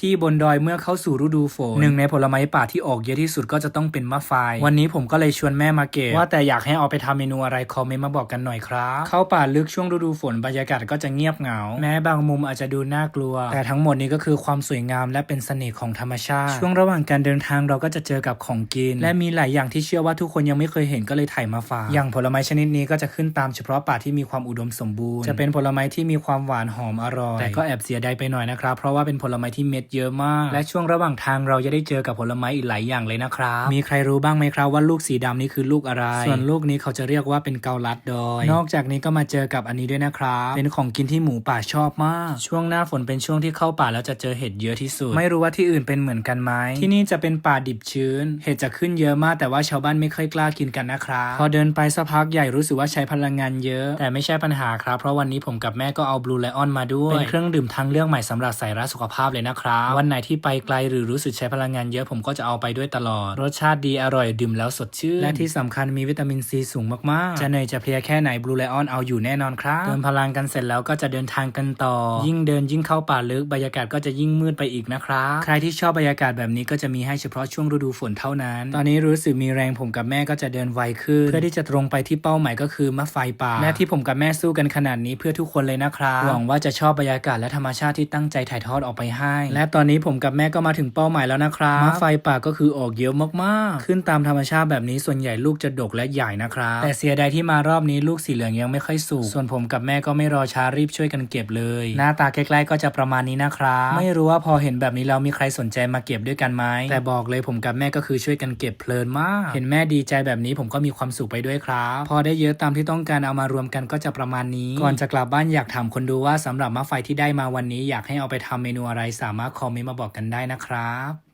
ที่บนดอยเมื่อเข้าสู่ฤดูฝนหนึ่งในผลไม้ป่าที่ออกเยอะที่สุดก็จะต้องเป็นมะไฟวันนี้ผมก็เลยชวนแม่มาเก็บว่าแต่อยากให้เอาไปทำเมนูอะไรคอมเมนต์มาบอกกันหน่อยครับเข้าป่าลึกช่วงฤดูฝนบรรยากาศก็จะเงียบเหงา แม้บางมุมอาจจะดูน่ากลัว แต่ทั้งหมดนี้ก็คือความสวยงามและเป็นเสน่ห์ของธรรมชาติ ช่วงระหว่างการเดินทางเราก็จะเจอกับของกิน และมีหลายอย่างที่เชื่อว่าทุกคนยังไม่เคยเห็นก็เลยถ่ายมาฝากอย่างผลไม้ชนิดนี้ก็จะขึ้นตามเฉพาะป่าที่มีความอุดมสมบูรณ์ จะเป็นผลไม้ที่มีความหวานหอมอร่อยแต่ก็แอบเสียดายไปหน่อยนะครับเพราะว่าเป็นผลไม้ที่เม็ดเยอะมาก และช่วงระหว่างทางเราจะได้เจอกับผลไม้อีกหลายอย่างเลยนะครับ มีใครรู้บ้างไหมครับว่าลูกสีดำนี่คือลูกอะไร ส่วนลูกนี้เขาจะเรียกว่าเป็นเกาลัดดอย นอกจากนี้ก็มาเจอกับอันนี้ด้วยนะครับ เป็นของกินที่หมูป่าชอบมาก ช่วงหน้าฝนเป็นช่วงที่เข้าป่าแล้วจะเจอเห็ดเยอะที่สุด ไม่รู้ว่าที่อื่นเป็นเหมือนกันไหมที่นี่จะเป็นป่าดิบชื้น เห็ดจะขึ้นเยอะมากแต่ว่าชาวบ้านไม่ค่อยกล้ากินกันนะครับพอเดินไปสักพักใหญ่รู้สึกว่าใช้พลังงานเยอะ แต่ไม่ใช่ปัญหาครับเพราะวันนี้ผมกับแม่ก็เอาบลูไลออนมาด้วยเป็นเครื่องดื่มทางเลือกใหม่สำหรับใส่รักสุขภาพเลยนะครับวันไหนที่ไปไกลหรือรู้สึกใช้พลังงานเยอะผมก็จะเอาไปด้วยตลอด รสชาติดีอร่อยดื่มแล้วสดชื่น และที่สำคัญมีวิตามินซีสูงมากๆ จะเหนื่อยจะเพลียแค่ไหนบลูไลออนเอาอยู่แน่นอนครับเติมพลังกันเสร็จแล้วก็จะเดินทางกันต่อ ยิ่งเดินยิ่งเข้าป่าลึกบรรยากาศก็จะยิ่งมืดไปอีกนะครับ ใครที่ชอบบรรยากาศแบบนี้ก็จะมีให้เฉพาะช่วงฤดูฝนเท่านั้น ตอนนี้รู้สึกมีแรงผมกับแม่ก็จะเดินไวขึ้น เพื่อที่จะตรงไปที่เป้าหมายก็คือมะไฟป่าและที่ผมกับแม่สู้กันขนาดนี้เพื่อทุกคนเลยนะครับหวังว่าจะชอบบรรยากาศและธรรมชาติที่ตั้งใจถ่ายทอดออกไปให้ และตอนนี้ผมกับแม่ก็มาถึงเป้าหมายแล้วนะครับมะไฟป่าก็คือออกเยอะมากๆ ขึ้นตามธรรมชาติแบบนี้ส่วนใหญ่ลูกจะดกและใหญ่นะครับ แต่เสียดายที่มารอบนี้ลูกสีเหลืองยังไม่ค่อยสุก ส่วนผมกับแม่ก็ไม่รอช้ารีบช่วยกันเก็บเลย หน้าตาใกล้ๆก็จะประมาณนี้นะครับ ไม่รู้ว่าพอเห็นแบบนี้แล้วมีใครสนใจมาเก็บด้วยกันไหม แต่บอกเลยผมกับแม่ก็คือช่วยกันเก็บเพลินมาก เห็นแม่ดีใจแบบนี้ผมก็มีความสุขไปด้วยครับ พอได้เยอะตามที่ต้องการเอามารวมกันก็จะประมาณนี้ ก่อนจะกลับบ้านอยากถามคนดูว่าสำหรับมะไฟที่ได้มาวันนี้ อยากให้เอาไปทำเมนูอะไรสามารถคอมเมนต์มาบอกกันได้นะครับ